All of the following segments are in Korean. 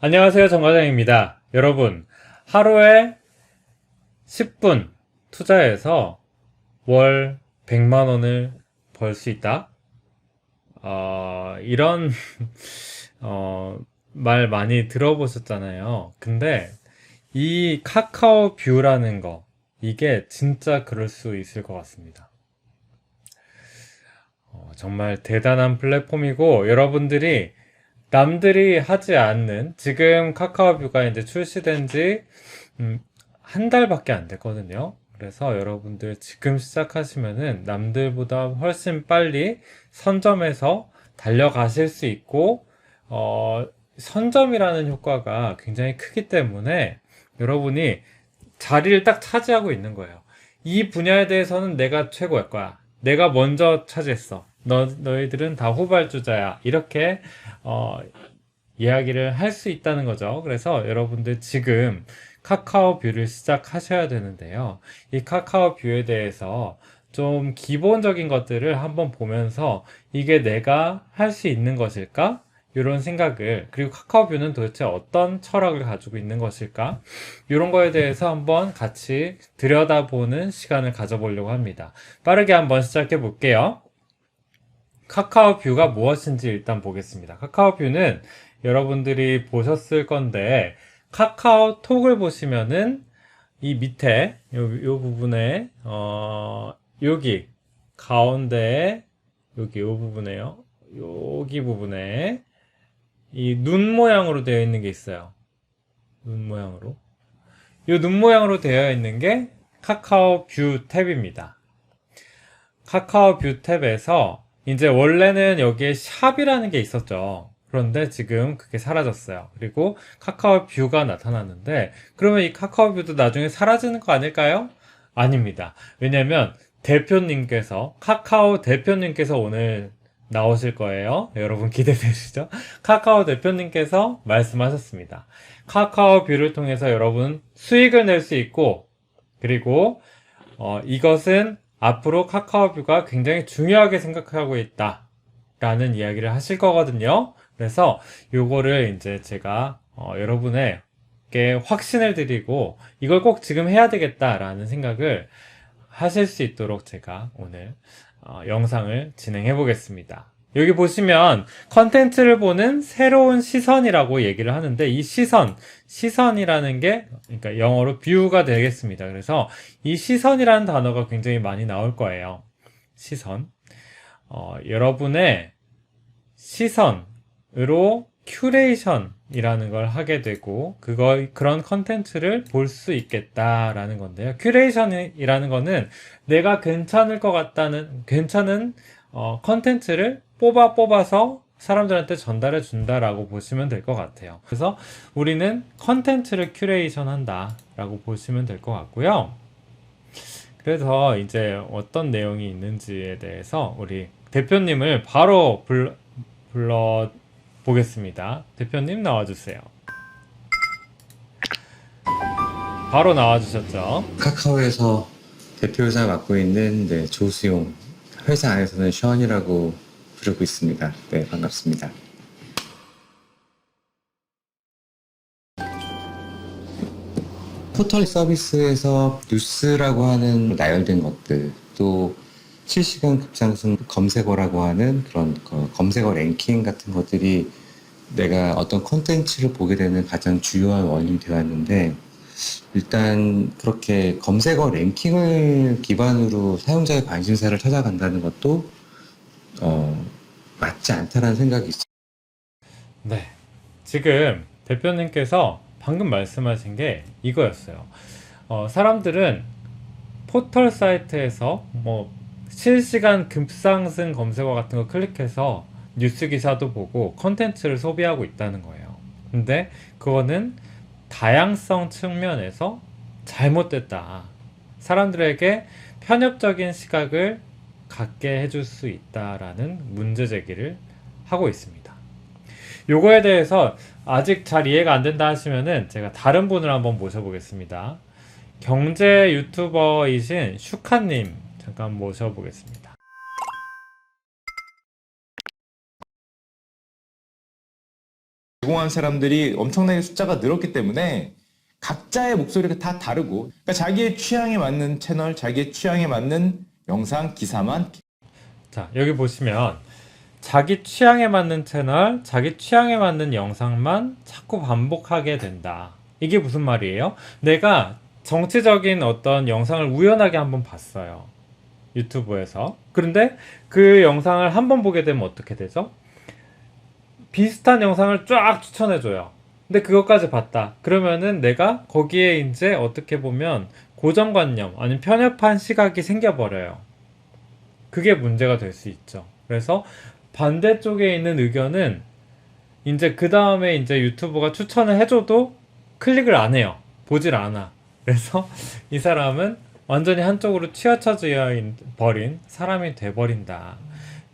안녕하세요. 정과장입니다. 여러분, 하루에 10분 투자해서 월 100만 원을 벌 수 있다? 어, 이런, 어, 말 많이 들어보셨잖아요. 근데 이 카카오 뷰라는 거, 이게 진짜 그럴 수 있을 것 같습니다. 어, 정말 대단한 플랫폼이고, 여러분들이 남들이 하지 않는 지금 카카오뷰가 이제 출시된 지 음, 한 달밖에 안 됐거든요. 그래서 여러분들 지금 시작하시면은 남들보다 훨씬 빨리 선점해서 달려가실 수 있고 어, 선점이라는 효과가 굉장히 크기 때문에 여러분이 자리를 딱 차지하고 있는 거예요. 이 분야에 대해서는 내가 최고일 거야. 내가 먼저 차지했어. 너, 너희들은 다 후발주자야. 이렇게, 어, 이야기를 할 수 있다는 거죠. 그래서 여러분들 지금 카카오 뷰를 시작하셔야 되는데요. 이 카카오 뷰에 대해서 좀 기본적인 것들을 한번 보면서 이게 내가 할 수 있는 것일까? 이런 생각을, 그리고 카카오 뷰는 도대체 어떤 철학을 가지고 있는 것일까? 이런 거에 대해서 한번 같이 들여다보는 시간을 가져보려고 합니다. 빠르게 한번 시작해 볼게요. 카카오 뷰가 무엇인지 일단 보겠습니다. 카카오 뷰는 여러분들이 보셨을 건데 카카오톡을 보시면은 이 밑에 요, 요 부분에 어 여기 가운데에 여기 요 부분에요. 여기 부분에 이 눈 모양으로 되어 있는 게 있어요. 눈 모양으로. 이 눈 모양으로 되어 있는 게 카카오 뷰 탭입니다. 카카오 뷰 탭에서 이제 원래는 여기에 샵이라는 게 있었죠. 그런데 지금 그게 사라졌어요. 그리고 카카오 뷰가 나타났는데 그러면 이 카카오 뷰도 나중에 사라지는 거 아닐까요? 아닙니다. 왜냐면 대표님께서 카카오 대표님께서 오늘 나오실 거예요. 여러분 기대되시죠? 카카오 대표님께서 말씀하셨습니다. 카카오 뷰를 통해서 여러분 수익을 낼 수 있고 그리고 어, 이것은 앞으로 카카오뷰가 굉장히 중요하게 생각하고 있다. 라는 이야기를 하실 거거든요. 그래서 요거를 이제 제가 어, 여러분에게 확신을 드리고 이걸 꼭 지금 해야 되겠다라는 생각을 하실 수 있도록 제가 오늘 어, 영상을 진행해 보겠습니다. 여기 보시면 컨텐츠를 보는 새로운 시선이라고 얘기를 하는데 이 시선, 시선이라는 게 그러니까 영어로 뷰가 되겠습니다. 그래서 이 시선이라는 단어가 굉장히 많이 나올 거예요. 시선. 어, 여러분의 시선으로 큐레이션이라는 걸 하게 되고 그거 그런 컨텐츠를 볼 수 있겠다라는 건데요. 큐레이션이라는 거는 내가 괜찮을 것 같다는 괜찮은 어, 컨텐츠를 뽑아 뽑아서 사람들한테 전달해 준다라고 보시면 될 것 같아요. 그래서 우리는 컨텐츠를 큐레이션 한다라고 보시면 될 것 같고요. 그래서 이제 어떤 내용이 있는지에 대해서 우리 대표님을 바로 불, 불러 보겠습니다. 대표님 나와주세요. 바로 나와주셨죠? 카카오에서 대표이사 맡고 있는 네, 조수용 회사 안에서는 션이라고 부르고 있습니다. 네 반갑습니다. 포털 서비스에서 뉴스라고 하는 나열된 것들 또 실시간 급상승 검색어라고 하는 그런 거- 검색어 랭킹 같은 것들이 내가 어떤 컨텐츠를 보게 되는 가장 주요한 원인이 되었는데 일단 그렇게 검색어 랭킹을 기반으로 사용자의 관심사를 찾아간다는 것도 어, 맞지 않다라는 생각이 있어요. 네. 지금 대표님께서 방금 말씀하신 게 이거였어요. 어, 사람들은 포털 사이트에서 뭐 실시간 급상승 검색어 같은 거 클릭해서 뉴스 기사도 보고 컨텐츠를 소비하고 있다는 거예요. 근데 그거는 다양성 측면에서 잘못됐다. 사람들에게 편협적인 시각을 갖게 해줄 수 있다라는 문제 제기를 하고 있습니다. 요거에 대해서 아직 잘 이해가 안 된다 하시면은 제가 다른 분을 한번 모셔보겠습니다. 경제 유튜버이신 슈카님 잠깐 모셔보겠습니다. 제공한 사람들이 엄청나게 숫자가 늘었기 때문에 각자의 목소리가 다 다르고 그러니까 자기의 취향에 맞는 채널, 자기의 취향에 맞는 영상, 기사만 자, 여기 보시면 자기 취향에 맞는 채널, 자기 취향에 맞는 영상만 자꾸 반복하게 된다. 이게 무슨 말이에요? 내가 정치적인 어떤 영상을 우연하게 한번 봤어요. 유튜브에서. 그런데 그 영상을 한번 보게 되면 어떻게 되죠? 비슷한 영상을 쫙 추천해줘요. 근데 그것까지 봤다. 그러면은 내가 거기에 이제 어떻게 보면 고정관념 아니면 편협한 시각이 생겨버려요. 그게 문제가 될 수 있죠. 그래서 반대쪽에 있는 의견은 이제 그 다음에 이제 유튜브가 추천을 해줘도 클릭을 안 해요. 보질 않아. 그래서 이 사람은 완전히 한쪽으로 치우쳐져 버린 사람이 돼버린다.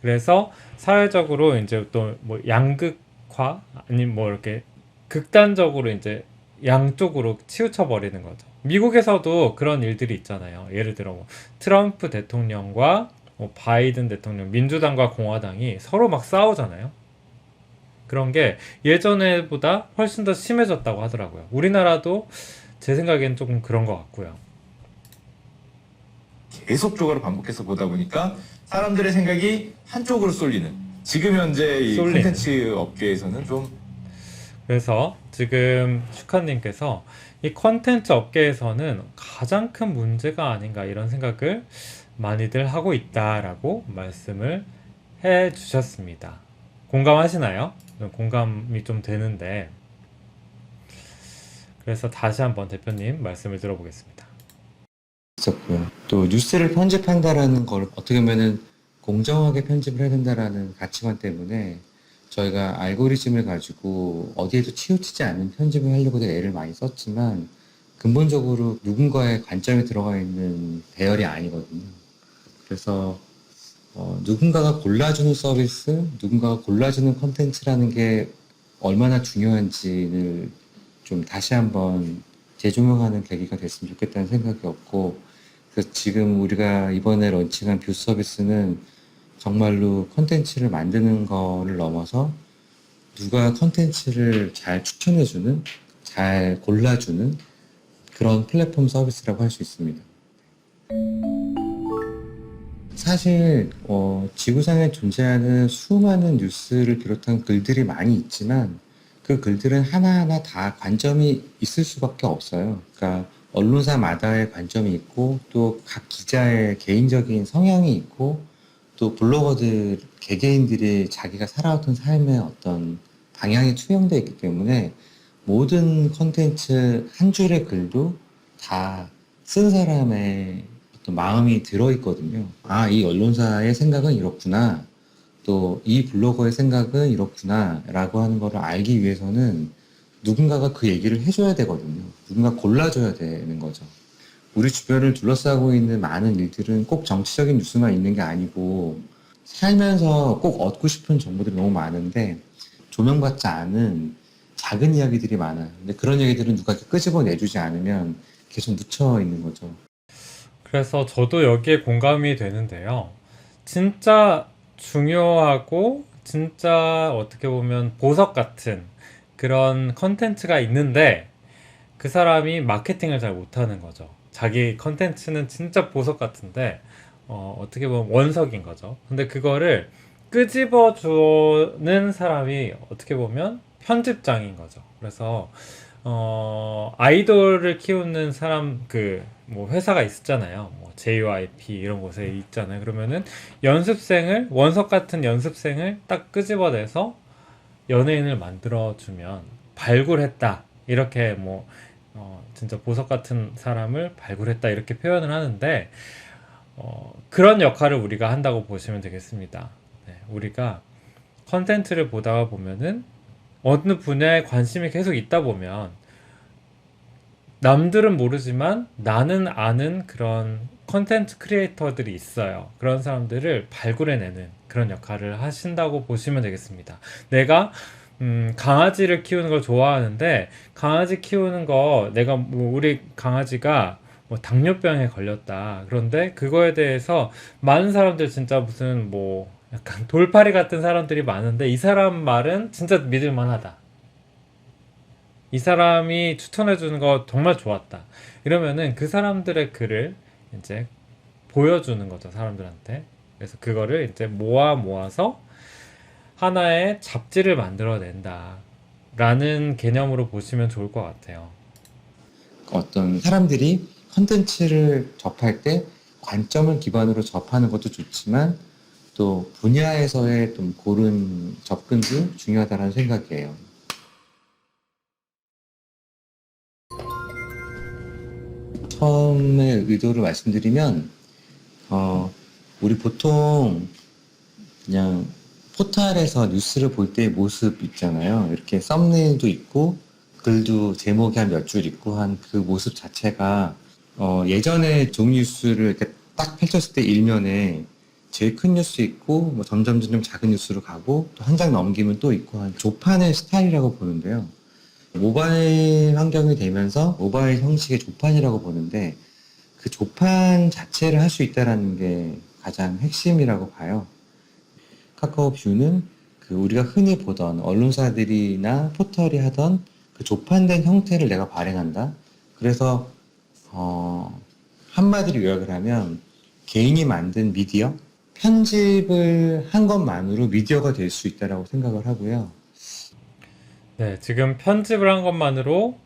그래서 사회적으로 이제 또 뭐 양극화 아니면 뭐 이렇게 극단적으로 이제 양쪽으로 치우쳐 버리는 거죠. 미국에서도 그런 일들이 있잖아요. 예를 들어 뭐 트럼프 대통령과 뭐 바이든 대통령, 민주당과 공화당이 서로 막 싸우잖아요. 그런 게 예전에보다 훨씬 더 심해졌다고 하더라고요. 우리나라도 제 생각엔 조금 그런 것 같고요. 계속적으로 반복해서 보다 보니까 사람들의 생각이 한쪽으로 쏠리는 지금 현재 이. 콘텐츠 업계에서는 좀 그래서 지금 슈카님께서 이 컨텐츠 업계에서는 가장 큰 문제가 아닌가 이런 생각을 많이들 하고 있다라고 말씀을 해 주셨습니다. 공감하시나요? 공감이 좀 되는데 그래서 다시 한번 대표님 말씀을 들어보겠습니다. 있었고요. 또 뉴스를 편집한다라는 걸 어떻게 보면은 공정하게 편집을 해야 된다라는 가치관 때문에 저희가 알고리즘을 가지고 어디에도 치우치지 않는 편집을 하려고 되게 애를 많이 썼지만 근본적으로 누군가의 관점이 들어가 있는 배열이 아니거든요. 그래서 어, 누군가가 골라주는 서비스, 누군가가 골라주는 컨텐츠라는 게 얼마나 중요한지를 좀 다시 한번 재조명하는 계기가 됐으면 좋겠다는 생각이 없고 그래서 지금 우리가 이번에 런칭한 뷰 서비스는 정말로 컨텐츠를 만드는 거를 넘어서 누가 컨텐츠를 잘 추천해주는, 잘 골라주는 그런 플랫폼 서비스라고 할 수 있습니다. 사실 어, 지구상에 존재하는 수많은 뉴스를 비롯한 글들이 많이 있지만 그 글들은 하나하나 다 관점이 있을 수밖에 없어요. 그러니까 언론사마다의 관점이 있고 또 각 기자의 개인적인 성향이 있고 또 블로거들 개개인들이 자기가 살아왔던 삶의 어떤 방향이 투영되어 있기 때문에 모든 컨텐츠 한 줄의 글도 다 쓴 사람의 어떤 마음이 들어있거든요. 아, 이 언론사의 생각은 이렇구나. 또 이 블로거의 생각은 이렇구나. 라고 하는 거를 알기 위해서는 누군가가 그 얘기를 해줘야 되거든요. 누군가 골라줘야 되는 거죠. 우리 주변을 둘러싸고 있는 많은 일들은 꼭 정치적인 뉴스만 있는 게 아니고 살면서 꼭 얻고 싶은 정보들이 너무 많은데 조명받지 않은 작은 이야기들이 많아요. 근데 그런 얘기들은 누가 이렇게 끄집어 내주지 않으면 계속 묻혀 있는 거죠. 그래서 저도 여기에 공감이 되는데요. 진짜 중요하고 진짜 어떻게 보면 보석 같은 그런 컨텐츠가 있는데 그 사람이 마케팅을 잘 못하는 거죠. 자기 컨텐츠는 진짜 보석 같은데 어, 어떻게 보면 원석인 거죠. 근데 그거를 끄집어 주는 사람이 어떻게 보면 편집장인 거죠. 그래서 어, 아이돌을 키우는 사람 그 뭐 회사가 있었잖아요. 뭐 JYP 이런 곳에 있잖아요. 그러면은 연습생을 원석 같은 연습생을 딱 끄집어내서 연예인을 만들어 주면 발굴했다. 이렇게 뭐 어, 진짜 보석 같은 사람을 발굴했다 이렇게 표현을 하는데 어, 그런 역할을 우리가 한다고 보시면 되겠습니다. 네, 우리가 컨텐츠를 보다가 보면은 어느 분야에 관심이 계속 있다 보면 남들은 모르지만 나는 아는 그런 컨텐츠 크리에이터들이 있어요. 그런 사람들을 발굴해내는 그런 역할을 하신다고 보시면 되겠습니다. 내가 음, 강아지를 키우는 걸 좋아하는데 강아지 키우는 거 내가 뭐 우리 강아지가 뭐 당뇨병에 걸렸다. 그런데 그거에 대해서 많은 사람들 진짜 무슨 뭐 약간 돌팔이 같은 사람들이 많은데 이 사람 말은 진짜 믿을 만하다. 이 사람이 추천해 주는 거 정말 좋았다. 이러면은 그 사람들의 글을 이제 보여주는 거죠, 사람들한테. 그래서 그거를 이제 모아 모아서 하나의 잡지를 만들어낸다. 라는 개념으로 보시면 좋을 것 같아요. 어떤 사람들이 컨텐츠를 접할 때 관점을 기반으로 접하는 것도 좋지만 또 분야에서의 좀 고른 접근도 중요하다는 생각이에요. 처음에 의도를 말씀드리면 어, 우리 보통 그냥 포털에서 뉴스를 볼 때의 모습 있잖아요. 이렇게 썸네일도 있고 글도 제목이 한 몇 줄 있고 한 그 모습 자체가 어, 예전에 종이 뉴스를 이렇게 딱 펼쳤을 때 일면에 제일 큰 뉴스 있고 뭐 점점 점점 작은 뉴스로 가고 또 한 장 넘기면 또 있고 한 조판의 스타일이라고 보는데요. 모바일 환경이 되면서 모바일 형식의 조판이라고 보는데 그 조판 자체를 할 수 있다라는 게 가장 핵심이라고 봐요. 카카오 뷰는 그 우리가 흔히 보던 언론사들이나 포털이 하던 그 조판된 형태를 내가 발행한다. 그래서 어, 한마디로 요약을 하면 개인이 만든 미디어 편집을 한 것만으로 미디어가 될 수 있다라고 생각을 하고요. 네, 지금 편집을 한 것만으로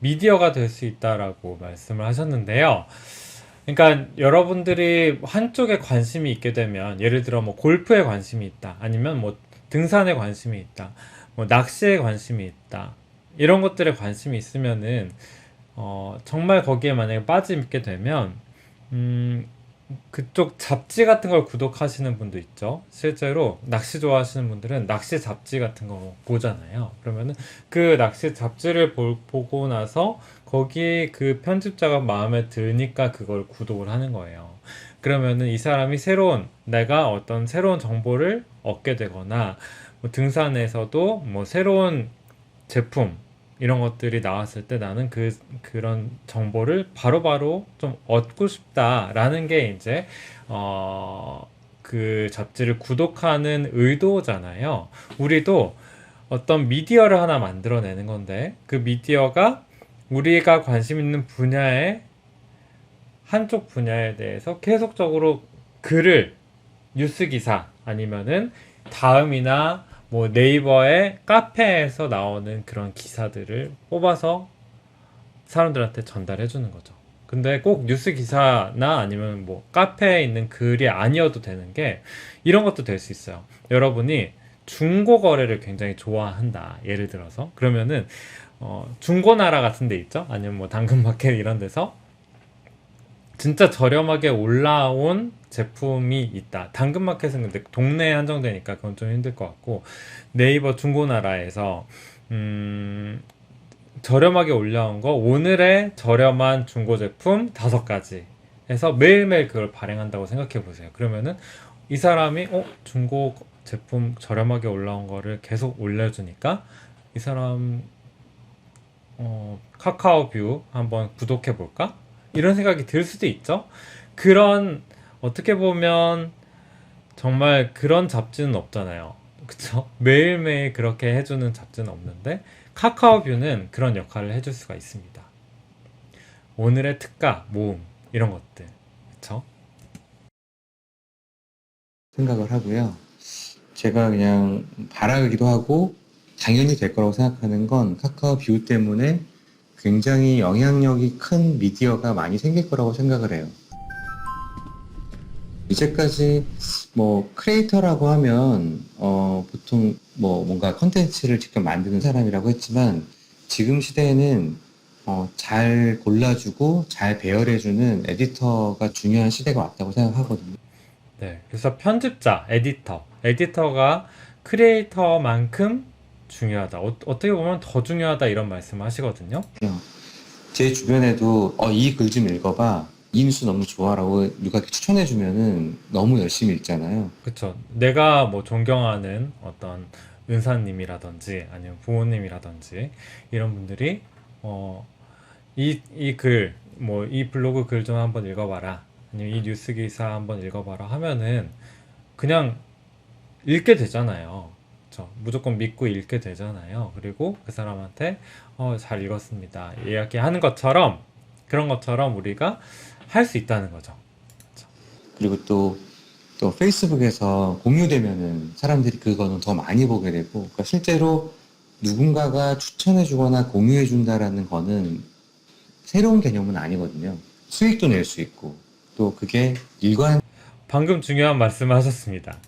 미디어가 될 수 있다라고 말씀을 하셨는데요. 그러니까 여러분들이 한쪽에 관심이 있게 되면 예를 들어 뭐 골프에 관심이 있다. 아니면 뭐 등산에 관심이 있다. 뭐 낚시에 관심이 있다. 이런 것들에 관심이 있으면은 어, 정말 거기에 만약에 빠지게 되면 음, 그쪽 잡지 같은 걸 구독하시는 분도 있죠. 실제로 낚시 좋아하시는 분들은 낚시 잡지 같은 거 보잖아요. 그러면은 그 낚시 잡지를 볼- 보고 나서 거기 그 편집자가 마음에 드니까 그걸 구독을 하는 거예요. 그러면은 이 사람이 새로운 내가 어떤 새로운 정보를 얻게 되거나 뭐 등산에서도 뭐 새로운 제품 이런 것들이 나왔을 때 나는 그 그런 정보를 바로바로 좀 얻고 싶다라는 게 이제 어 그 잡지를 구독하는 의도잖아요. 우리도 어떤 미디어를 하나 만들어내는 건데 그 미디어가 우리가 관심 있는 분야에 한쪽 분야에 대해서 계속적으로 글을 뉴스 기사 아니면은 다음이나 뭐 네이버의 카페에서 나오는 그런 기사들을 뽑아서 사람들한테 전달해 주는 거죠. 근데 꼭 뉴스 기사나 아니면 뭐 카페에 있는 글이 아니어도 되는 게 이런 것도 될 수 있어요. 여러분이 중고 거래를 굉장히 좋아한다. 예를 들어서 그러면은 어, 중고나라 같은 데 있죠? 아니면 뭐 당근마켓 이런 데서 진짜 저렴하게 올라온 제품이 있다. 당근마켓은 근데 동네에 한정되니까 그건 좀 힘들 것 같고 네이버 중고나라에서 음, 저렴하게 올라온 거 오늘의 저렴한 중고 제품 다섯 가지 해서 매일매일 그걸 발행한다고 생각해 보세요. 그러면은 이 사람이 어 중고 제품 저렴하게 올라온 거를 계속 올려주니까 이 사람 어, 카카오뷰 한번 구독해 볼까? 이런 생각이 들 수도 있죠. 그런 어떻게 보면 정말 그런 잡지는 없잖아요. 그쵸? 매일매일 그렇게 해주는 잡지는 없는데 카카오뷰는 그런 역할을 해줄 수가 있습니다. 오늘의 특가, 모음 이런 것들. 그쵸? 생각을 하고요. 제가 그냥 바라기도 하고 당연히 될 거라고 생각하는 건 카카오 뷰 때문에 굉장히 영향력이 큰 미디어가 많이 생길 거라고 생각을 해요. 이제까지 뭐 크리에이터라고 하면 어 보통 뭐 뭔가 컨텐츠를 직접 만드는 사람이라고 했지만 지금 시대에는 어 잘 골라주고 잘 배열해주는 에디터가 중요한 시대가 왔다고 생각하거든요. 네. 그래서 편집자, 에디터. 에디터가 크리에이터만큼 중요하다. 어, 어떻게 보면 더 중요하다 이런 말씀을 하시거든요. 제 주변에도 어, 이 글 좀 읽어봐. 이 뉴스 너무 좋아라고 누가 이렇게 추천해 주면은 너무 열심히 읽잖아요. 그쵸. 내가 뭐 존경하는 어떤 은사님이라든지 아니면 부모님이라든지 이런 분들이 어, 이, 이 글, 뭐 이 블로그 글 좀 한번 읽어봐라. 아니면 이 뉴스 기사 한번 읽어봐라 하면은 그냥 읽게 되잖아요. 그쵸. 무조건 믿고 읽게 되잖아요. 그리고 그 사람한테 어, 잘 읽었습니다. 이야기하는 것처럼 그런 것처럼 우리가 할 수 있다는 거죠. 그리고 또, 또 페이스북에서 공유되면은 사람들이 그거는 더 많이 보게 되고, 그러니까 실제로 누군가가 추천해주거나 공유해준다라는 거는 새로운 개념은 아니거든요. 수익도 낼 수 있고, 또 그게 일관, 방금 중요한 말씀을 하셨습니다.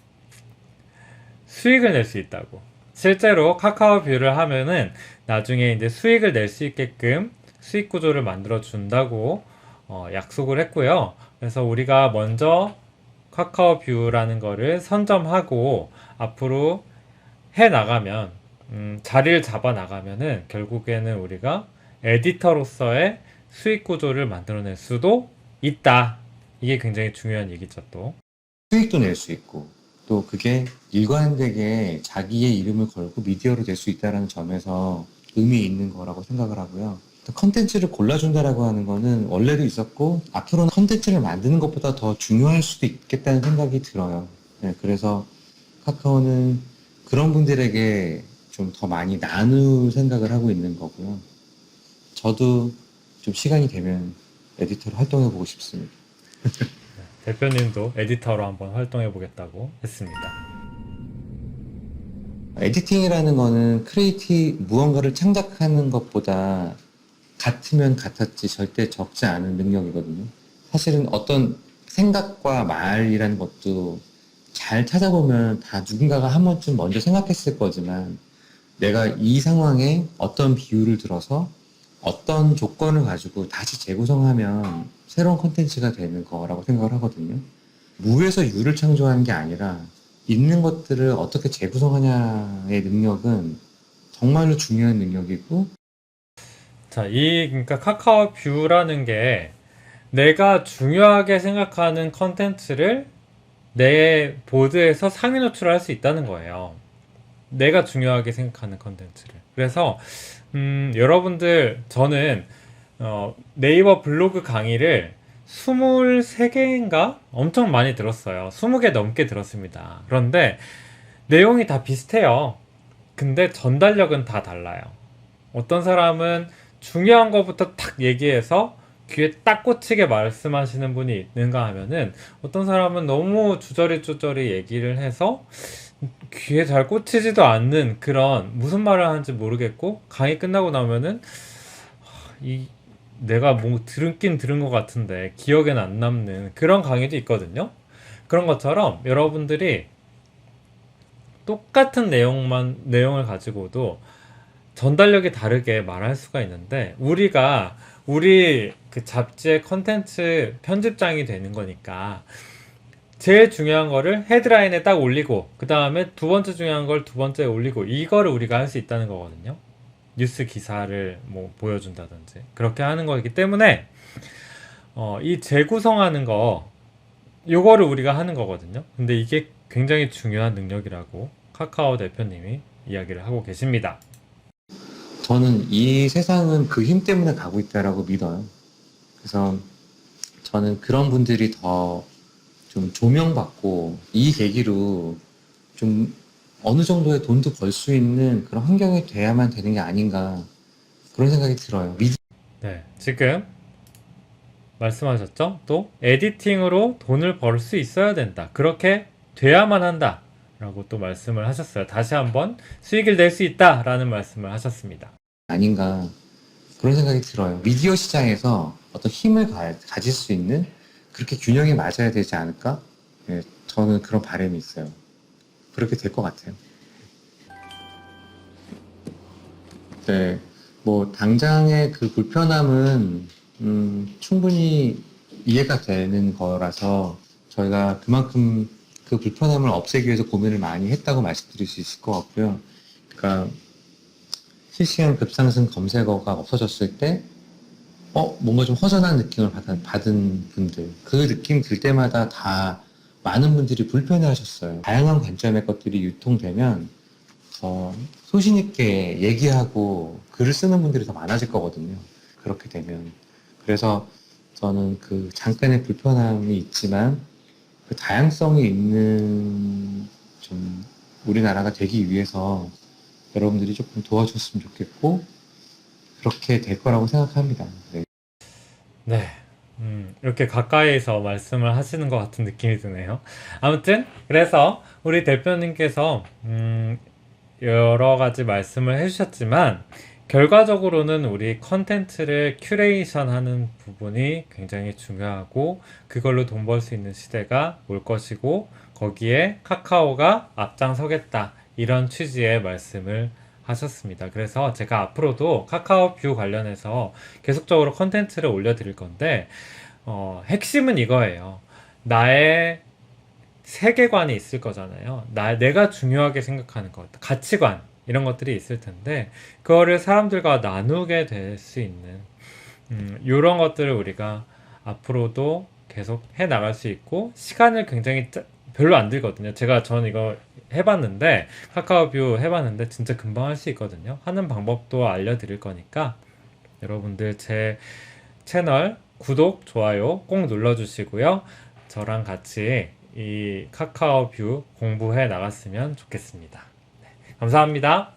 수익을 낼 수 있다고. 실제로 카카오 뷰를 하면은 나중에 이제 수익을 낼 수 있게끔 수익 구조를 만들어 준다고 어, 약속을 했고요. 그래서 우리가 먼저 카카오 뷰라는 거를 선점하고 앞으로 해 나가면 음, 자리를 잡아 나가면은 결국에는 우리가 에디터로서의 수익 구조를 만들어낼 수도 있다. 이게 굉장히 중요한 얘기죠, 또. 수익도 낼 수 있고, 또 그게 일관되게 자기의 이름을 걸고 미디어로 될 수 있다는 점에서 의미 있는 거라고 생각을 하고요. 또 컨텐츠를 골라준다라고 하는 거는 원래도 있었고, 앞으로는 컨텐츠를 만드는 것보다 더 중요할 수도 있겠다는 생각이 들어요. 네, 그래서 카카오는 그런 분들에게 좀 더 많이 나눌 생각을 하고 있는 거고요. 저도 좀 시간이 되면 에디터로 활동해 보고 싶습니다. 대표님도 에디터로 한번 활동해 보겠다고 했습니다. 에디팅이라는 거는 크리에이티 무언가를 창작하는 것보다 같으면 같았지 절대 적지 않은 능력이거든요. 사실은 어떤 생각과 말이라는 것도 잘 찾아보면 다 누군가가 한 번쯤 먼저 생각했을 거지만 내가 이 상황에 어떤 비유를 들어서 어떤 조건을 가지고 다시 재구성하면 새로운 컨텐츠가 되는 거라고 생각을 하거든요. 무에서 유를 창조하는 게 아니라 있는 것들을 어떻게 재구성하냐의 능력은 정말로 중요한 능력이고 자, 이 그러니까 카카오 뷰라는 게 내가 중요하게 생각하는 컨텐츠를 내 보드에서 상위 노출할 수 있다는 거예요. 내가 중요하게 생각하는 컨텐츠를. 그래서 음, 여러분들 저는 어, 네이버 블로그 강의를 23개인가? 엄청 많이 들었어요. 20개 넘게 들었습니다. 그런데 내용이 다 비슷해요. 근데 전달력은 다 달라요. 어떤 사람은 중요한 것부터 탁 얘기해서 귀에 딱 꽂히게 말씀하시는 분이 있는가 하면은 어떤 사람은 너무 주저리 주저리 얘기를 해서 귀에 잘 꽂히지도 않는 그런 무슨 말을 하는지 모르겠고 강의 끝나고 나면은 하, 이 내가 뭐 들은긴 들은 것 같은데 기억에는 안 남는 그런 강의도 있거든요. 그런 것처럼 여러분들이 똑같은 내용만 내용을 가지고도 전달력이 다르게 말할 수가 있는데 우리가 우리 그 잡지의 컨텐츠 편집장이 되는 거니까 제일 중요한 거를 헤드라인에 딱 올리고 그 다음에 두 번째 중요한 걸 두 번째에 올리고 이거를 우리가 할 수 있다는 거거든요. 뉴스 기사를 뭐 보여준다든지 그렇게 하는 거기 때문에 어, 이 재구성하는 거 요거를 우리가 하는 거거든요. 근데 이게 굉장히 중요한 능력이라고 카카오 대표님이 이야기를 하고 계십니다. 저는 이 세상은 그 힘 때문에 가고 있다라고 믿어요. 그래서 저는 그런 분들이 더 좀 조명받고 이 계기로 좀 어느 정도의 돈도 벌 수 있는 그런 환경이 돼야만 되는 게 아닌가 그런 생각이 들어요. 미- 네, 지금 말씀하셨죠? 또 에디팅으로 돈을 벌 수 있어야 된다. 그렇게 돼야만 한다. 라고 또 말씀을 하셨어요. 다시 한번 수익을 낼 수 있다 라는 말씀을 하셨습니다. 아닌가 그런 생각이 들어요. 미디어 시장에서 어떤 힘을 가, 가질 수 있는 그렇게 균형이 맞아야 되지 않을까? 예, 저는 그런 바람이 있어요. 그렇게 될 것 같아요. 네, 뭐 당장의 그 불편함은 음, 충분히 이해가 되는 거라서 저희가 그만큼 그 불편함을 없애기 위해서 고민을 많이 했다고 말씀드릴 수 있을 것 같고요. 그러니까 실시간 급상승 검색어가 없어졌을 때, 어, 뭔가 좀 허전한 느낌을 받은, 받은 분들, 그 느낌 들 때마다 다 많은 분들이 불편해 하셨어요. 다양한 관점의 것들이 유통되면, 더 소신있게 얘기하고 글을 쓰는 분들이 더 많아질 거거든요. 그렇게 되면. 그래서 저는 그 잠깐의 불편함이 있지만, 그 다양성이 있는 좀 우리나라가 되기 위해서 여러분들이 조금 도와줬으면 좋겠고 그렇게 될 거라고 생각합니다. 네. 네. 음, 이렇게 가까이서 말씀을 하시는 것 같은 느낌이 드네요. 아무튼, 그래서 우리 대표님께서, 음, 여러 가지 말씀을 해주셨지만, 결과적으로는 우리 컨텐츠를 큐레이션 하는 부분이 굉장히 중요하고, 그걸로 돈 벌 수 있는 시대가 올 것이고, 거기에 카카오가 앞장서겠다. 이런 취지의 말씀을 하셨습니다. 그래서 제가 앞으로도 카카오 뷰 관련해서 계속적으로 컨텐츠를 올려드릴 건데, 어, 핵심은 이거예요. 나의 세계관이 있을 거잖아요. 나, 내가 중요하게 생각하는 것, 가치관, 이런 것들이 있을 텐데, 그거를 사람들과 나누게 될 수 있는, 음, 이런 것들을 우리가 앞으로도 계속 해 나갈 수 있고, 시간을 굉장히 짜- 별로 안 들거든요. 제가 전 이거 해봤는데, 카카오뷰 해봤는데, 진짜 금방 할 수 있거든요. 하는 방법도 알려드릴 거니까, 여러분들 제 채널 구독, 좋아요 꼭 눌러주시고요. 저랑 같이 이 카카오뷰 공부해 나갔으면 좋겠습니다. 네, 감사합니다.